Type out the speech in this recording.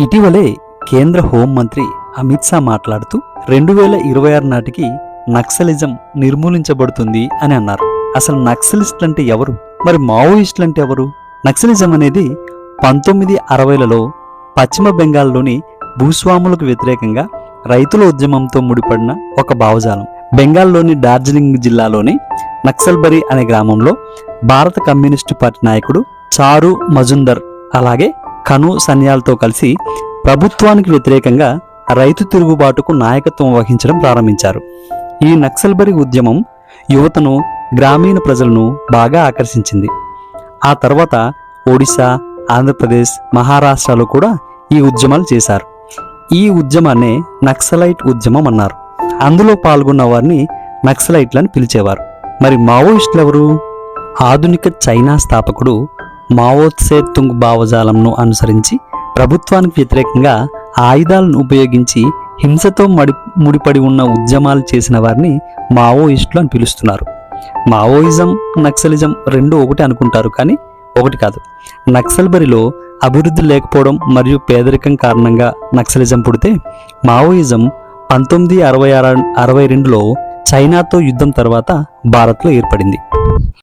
ఇటీవలే కేంద్ర హోంమంత్రి అమిత్ షా మాట్లాడుతూ రెండు వేల ఇరవై ఆరు నాటికి నక్సలిజం నిర్మూలించబడుతుంది అని అన్నారు. అసలు నక్సలిస్టులు అంటే ఎవరు? మరి మావోయిస్టులు అంటే ఎవరు? నక్సలిజం అనేది పంతొమ్మిది అరవైలలో పశ్చిమ బెంగాల్లోని భూస్వాములకు వ్యతిరేకంగా రైతుల ఉద్యమంతో ముడిపడిన ఒక భావజాలం. బెంగాల్లోని డార్జిలింగ్ జిల్లాలోని నక్సల్బరి అనే గ్రామంలో భారత కమ్యూనిస్టు పార్టీ నాయకుడు చారు మజుందర్ అలాగే కను సన్యాలతో కలిసి ప్రభుత్వానికి వ్యతిరేకంగా రైతు తిరుగుబాటుకు నాయకత్వం వహించడం ప్రారంభించారు. ఈ నక్సల్బరి ఉద్యమం యువతను గ్రామీణ ప్రజలను బాగా ఆకర్షించింది. ఆ తర్వాత ఒడిశా ఆంధ్రప్రదేశ్ మహారాష్ట్రలో కూడా ఈ ఉద్యమాలు చేశారు. ఈ ఉద్యమాన్నే నక్సలైట్ ఉద్యమం అన్నారు. అందులో పాల్గొన్న వారిని నక్సలైట్లని పిలిచేవారు. మరి మావోయిస్టులు ఎవరు? ఆధునిక చైనా స్థాపకుడు మావోత్సే తుంగ్ భావజాలంను అనుసరించి ప్రభుత్వానికి వ్యతిరేకంగా ఆయుధాలను ఉపయోగించి హింసతో మడి ముడిపడి ఉన్న ఉద్యమాలు చేసిన వారిని మావోయిస్టులు అని పిలుస్తున్నారు. మావోయిజం నక్సలిజం రెండు ఒకటి అనుకుంటారు కానీ ఒకటి కాదు. నక్సల్బరిలో అభివృద్ధి లేకపోవడం మరియు పేదరికం కారణంగా నక్సలిజం పుడితే మావోయిజం పంతొమ్మిది అరవై ఆరు అరవై రెండులో చైనాతో యుద్ధం తర్వాత భారత్లో ఏర్పడింది.